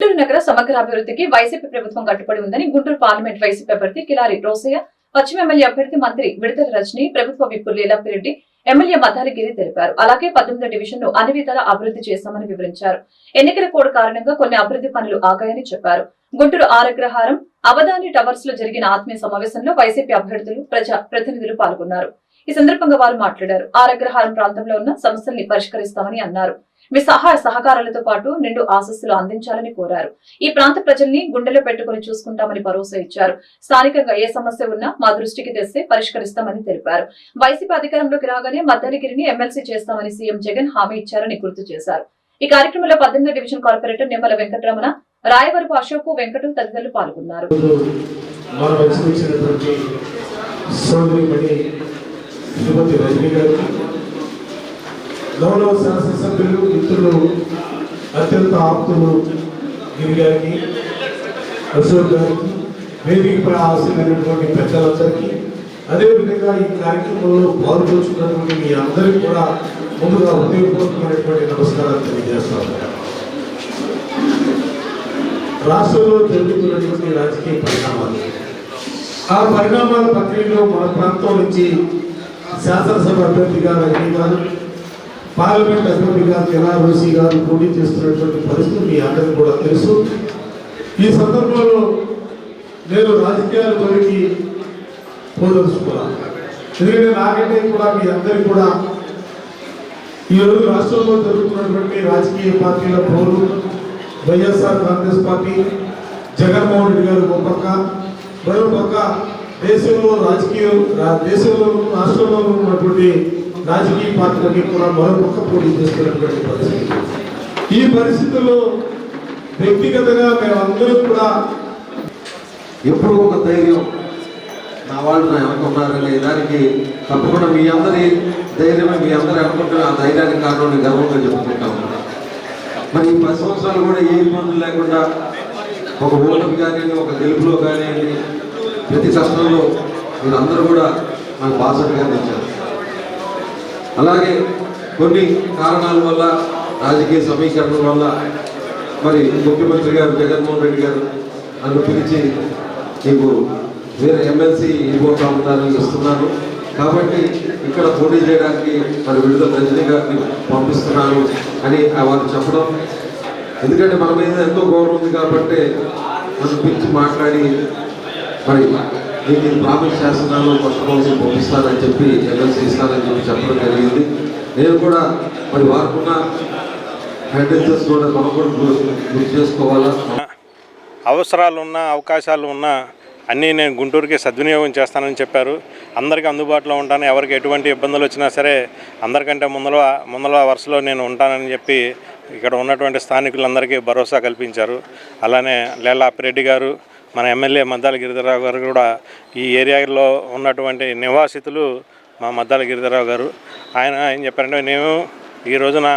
గుంటూరు నగర సమగ్ర అభివృద్ధికి వైసీపీ ప్రభుత్వం కట్టుబడి ఉందని గుంటూరు పార్లమెంట్ వైసీపీ అభ్యర్థి కిలారి రోసయ్య పశ్చిమ ఎమ్మెల్యే అభ్యర్థి మంత్రి విడుదల రజని ప్రభుత్వ విప్పు లీలాపిరెడ్డి ఎమ్మెల్యే మధారిగిరి తెలిపారు. అలాగే పద్దెనిమిది డివిజన్ను అన్ని విధాలా అభివృద్ధి చేశామని వివరించారు. ఎన్నికల కోడ్ కారణంగా కొన్ని అభివృద్ధి పనులు ఆగాయని చెప్పారు. గుంటూరు ఆరగ్రహారం అవధాని టవర్స్లో జరిగిన ఆత్మీయ సమావేశంలో వైసీపీ అభ్యర్థులు ప్రజా ప్రతినిధులు పాల్గొన్నారు. ఈ సందర్భంగా వారు మాట్లాడారు. ఆరగ్రహారం ప్రాంతంలో ఉన్న సమస్యల్ని పరిష్కరిస్తామని అన్నారు. మీ సహాయ సహకారాలతో పాటు నిండు ఆశస్సులు అందించాలని కోరారు. ఈ ప్రాంత ప్రజల్ని గుండెలో పెట్టుకుని చూసుకుంటామని భరోసా ఇచ్చారు. స్థానికంగా ఏ సమస్య ఉన్నా మా దృష్టికి తెస్తే పరిష్కరిస్తామని తెలిపారు. వైసీపీ అధికారంలోకి రాగానే మద్దలిగిరిని ఎమ్మెల్సీ చేస్తామని సీఎం జగన్ హామీ ఇచ్చారని గుర్తు చేశారు. ఈ కార్యక్రమంలో పద్దెనిమిది డివిజన్ కార్పొరేటర్ నిమ్మల వెంకటరమణ రాయవరపు అశోక్ వెంకటం తదితరులు పాల్గొన్నారు. శ్రీమతి రజనీ గారికి గౌరవ శాసనసభ్యులు మిత్రులు అత్యంత ఆప్తులు గిరి గారికి అశోక్ గారికి వేదికపై ఆశీర్వైనటువంటి పెద్దలందరికీ అదేవిధంగా ఈ కార్యక్రమంలో పాల్గొంచుకున్నటువంటి మీ అందరికీ కూడా ముందుగా హృదయపూర్వకమైనటువంటి నమస్కారాలు తెలియజేస్తాను. రాష్ట్రంలో జరుగుతున్నటువంటి రాజకీయ పరిణామాలు. ఆ పరిణామాల ప్రక్రియలో మన ప్రాంతం నుంచి శాసనసభ అభ్యర్థిగా రజనీ గారు పార్లమెంట్ అభ్యర్థిగా కెలా రోసి గారు పోటీ చేస్తున్నటువంటి పరిస్థితి మీ అందరికీ కూడా తెలుసు. ఈ సందర్భంలో నేను రాజకీయాల జోలికి పోదలుచుకున్నాను. ఎందుకంటే నాకంటే కూడా మీ అందరికీ కూడా ఈరోజు రాష్ట్రంలో జరుగుతున్నటువంటి రాజకీయ పార్టీల పోరు వైఎస్ఆర్ కాంగ్రెస్ పార్టీ జగన్మోహన్ రెడ్డి గారు ఒక పక్క మరో పక్క దేశంలో రాజకీయ దేశంలో రాష్ట్రంలో ఉన్నటువంటి రాజకీయ పార్టీలకి కూడా మరో పోటీ చేస్తున్నటువంటి పరిస్థితి. ఈ పరిస్థితుల్లో వ్యక్తిగతంగా మేమందరం కూడా ఎప్పుడు ఒక ధైర్యం నా వాళ్ళు నా అనుకున్నారనే దానికి తప్పకుండా మీ అందరి ధైర్యమే మీ అందరూ అనుకుంటున్న ఆ ధైర్యానికి కారణం గర్వంగా చెప్పుకుంటాను మరి ఈ పది సంవత్సరాలు కూడా ఏ ఇబ్బందులు లేకుండా ఒక ఓటమి కానివ్వండి ఒక గెలుపులో కానివ్వండి ప్రతి కష్టంలో మీరు కూడా నాకు బాసటగా ఇచ్చారు అలాగే కొన్ని కారణాల వల్ల రాజకీయ సమీకరణ వల్ల మరి ముఖ్యమంత్రి గారు జగన్మోహన్ రెడ్డి గారు నన్ను పిలిచి నీకు వేరే ఎమ్మెల్సీ ఇవ్వతా ఉంటానని ఇస్తున్నాను కాబట్టి ఇక్కడ పోటీ చేయడానికి మరి విడుదల రజనీ గారిని పంపిస్తున్నాను అని వారు చెప్పడం. ఎందుకంటే మన మీద ఎంతో గౌరవం ఉంది కాబట్టి మనం పిలిచి మాట్లాడి మరి నీకు ఇది ప్రామిస్ చేస్తున్నాను కొత్త కౌన్సిల్ పంపిస్తానని చెప్పి ఎమ్మెల్సీ ఇస్తానని చెప్పి చెప్పడం జరిగింది. నేను కూడా మరి వారుకున్న హెడ్ఎన్సెస్ కూడా మనం కూడా గుర్తు గుర్తు చేసుకోవాలా? అవసరాలు ఉన్నా అవకాశాలు ఉన్నా అన్నీ నేను గుంటూరుకి సద్వినియోగం చేస్తానని చెప్పారు. అందరికీ అందుబాటులో ఉంటాను. ఎవరికి ఎటువంటి ఇబ్బందులు వచ్చినా సరే అందరికంటే ముందల ముందల వరుసలో నేను ఉంటానని చెప్పి ఇక్కడ ఉన్నటువంటి స్థానికులందరికీ భరోసా కల్పించారు. అలానే లేలా అప్పిరెడ్డి గారు మన ఎమ్మెల్యే మద్దాల గిరిధరరావు గారు కూడా ఈ ఏరియాలో ఉన్నటువంటి నివాసితులు మా మద్దాల గిరిధరరావు గారు. ఆయన ఏం చెప్పారంటే నేను ఈ రోజున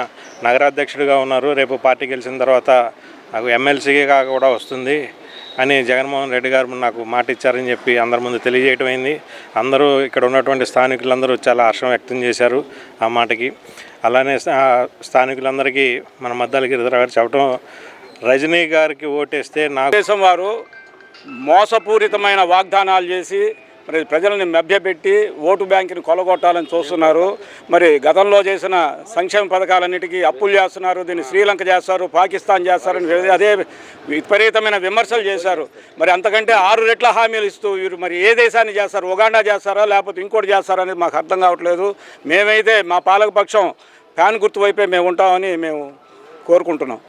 నగరాధ్యక్షుడిగా ఉన్నారు. రేపు పార్టీ గెలిచిన తర్వాత నాకు ఎమ్మెల్సీగా కూడా వస్తుంది అని జగన్మోహన్ రెడ్డి గారు నాకు మాట ఇచ్చారని చెప్పి అందరి ముందు తెలియజేయటం అయింది. అందరూ ఇక్కడ ఉన్నటువంటి స్థానికులందరూ చాలా హర్షం వ్యక్తం చేశారు ఆ మాటకి. అలానే స్థానికులందరికీ మన మద్దాల గిరిధర గారు చెప్పడం రజనీ గారికి ఓటేస్తే నాకు తెలుగుదేశం వారు మోసపూరితమైన వాగ్దానాలు చేసి మరి ప్రజలని మభ్యపెట్టి ఓటు బ్యాంకుని కొలగొట్టాలని చూస్తున్నారు. మరి గతంలో చేసిన సంక్షేమ పథకాలన్నిటికీ అప్పులు చేస్తున్నారు దీన్ని శ్రీలంక చేస్తారు పాకిస్తాన్ చేస్తారని అదే విపరీతమైన విమర్శలు చేశారు. మరి అంతకంటే ఆరు రెట్ల హామీలు ఇస్తూ వీరు మరి ఏ దేశాన్ని చేస్తారు ఉగాండా చేస్తారా లేకపోతే ఇంకోటి చేస్తారా అనేది మాకు అర్థం కావట్లేదు. మేమైతే మా పాలకపక్షం ఫ్యాన్ గుర్తు వైపే మేము ఉంటామని మేము కోరుకుంటున్నాం.